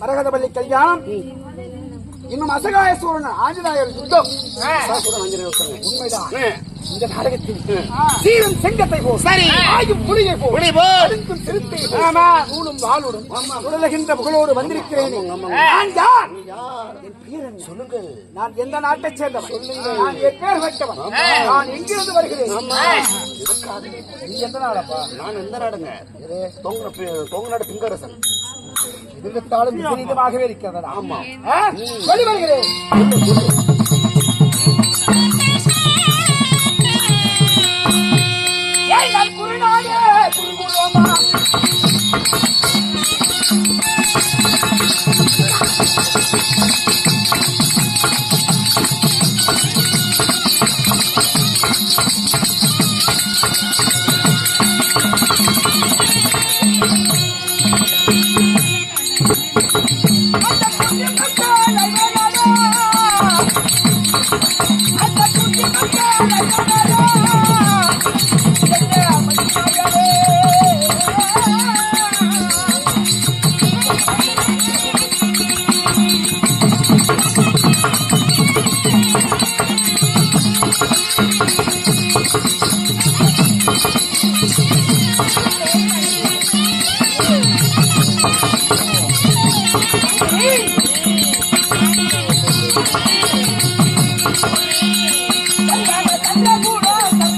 மரகதபள்ளி கல்யாணம். இன்னும் ஆஞ்சநாயர் யுத்தம். அசாசுரன் ஆஞ்சநேயர் ஒருத்தங்க. உண்மைதான். இந்த நாடகத்தில் சீரும் செங்கத்தை போல் சரி. ஆயும் புலியை போல் புலி. அடுக்கும் சிறுத்தை ஆமா. நூலும் வாளுடன் உடலுகின்ற புகழோடு வந்திருக்கிறேன். நான் யார்? என் பேர்? சொல்லுங்கள். நான் எந்த நாட்டைச் சேர்ந்தவன்? நான் எப்பேர் பெற்றவன் நான் எங்கிருந்து வருகிறேன்? நீ எந்த நாடப்பா? நான் எந்த நாடுங்க? தொங்க பி- தொங்க நாடு பிங்கரசன் இருந்தாலும் விபரீதமாகவே இருக்கிறதா ஆமா? சொல்லி வருகிறேன் ஏய், நான் குருநாதே, குருகுலோமா.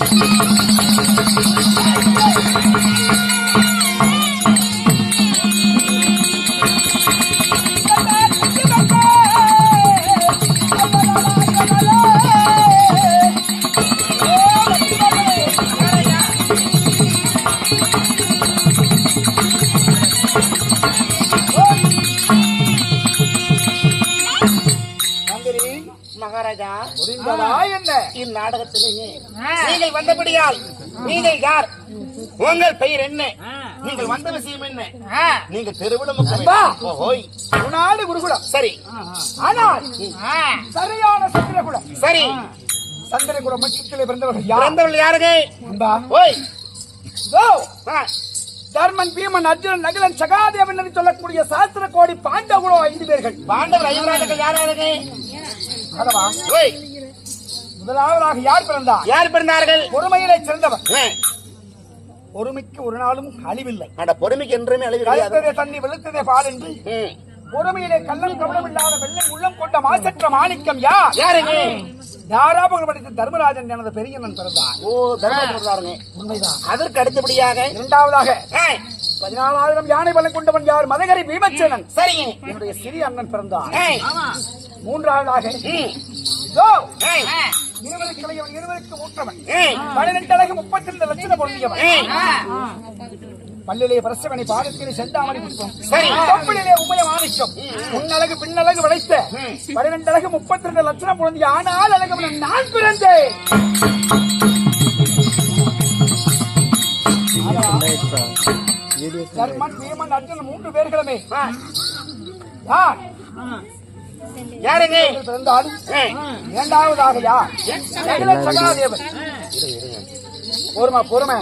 Thank you. மகாராஜா என்ன? இந்நாடகத்திலேயே. நீங்கள் வந்தபடியால் நீங்கள் யார்? உங்கள் பெயர் என்ன? நீங்கள் வந்த விஷயம் என்ன? நீங்க தெருவிடம் குணாடு குருகுலம். சரி. ஆனால் சரியான சந்திரகுலம். சரி. சந்திரகுலம் மச்சத்திலே பிறந்தவர்கள் பிறந்தவர்கள் யாருங்க? ஓய். ஆ, தர்மன் பீமன் அர்ஜுனன் நகுலன் சகாதேவன் என்று சொல்லக்கூடிய சாஸ்திர கோடி பாண்டவர்களோ ஐந்து பேர்கள். பாண்டவர் ஐவராஜர்கள் யார் யாருங்க அல்லவா? முதலாவதாக யார் பிறந்தார்? யார் பிறந்தார்கள்? பொறுமையிலே சிறந்தவர். பொறுமைக்கு ஒரு நாளும் அழிவில்லை. அட பொறுமைக்கு என்றுமே அழிவு தண்ணி வெளுத்ததே பால் என்று. பொறுமையிலே கள்ளம் கவனம் இல்லாத வெள்ளை உள்ளம் கொண்ட மாசற்ற மாணிக்கம் யார்? யாருங்க தாராபுரம் படித்த தர்மராஜன் எனது பெரியண்ணன் பிறந்தார். ஓ தர்மபுரம் பிறந்தாருங்க. உண்மைதான். அதற்கு அடுத்தபடியாக? இரண்டாவதாக பதினாலாயிரம் யானை பலம் கொண்டவன் யார்? மதகரி பீமச்சேனன். சரிங்க. என்னுடைய சிறிய அண்ணன் பிறந்தார். மூன்றாவதாக இளையவன் இருவருக்கு மூற்றவன். பன்னிரண்டு அழகு முப்பத்தி ரெண்டு லட்சம் பொருந்தியவன். பல்லிலே பிரசவனை பாதத்திலே செந்தாமணி புஷ்பம் சரி. தொப்பிலே உமய மாணிக்கம் முன்னழகு பின்னழகு விளைத்த. பன்னிரண்டு அழகு முப்பத்தி ரெண்டு லட்சம் பொருந்திய ஆனால் அழகு நான் பிறந்தேன். தர்மன் பீமன் அர்ஜுனன் மூன்று பேர்களுமே. யார்? யாருங்க பிறந்தால் இரண்டாவதாக யார் சகாதேவன். பொறுமை பொறுமை.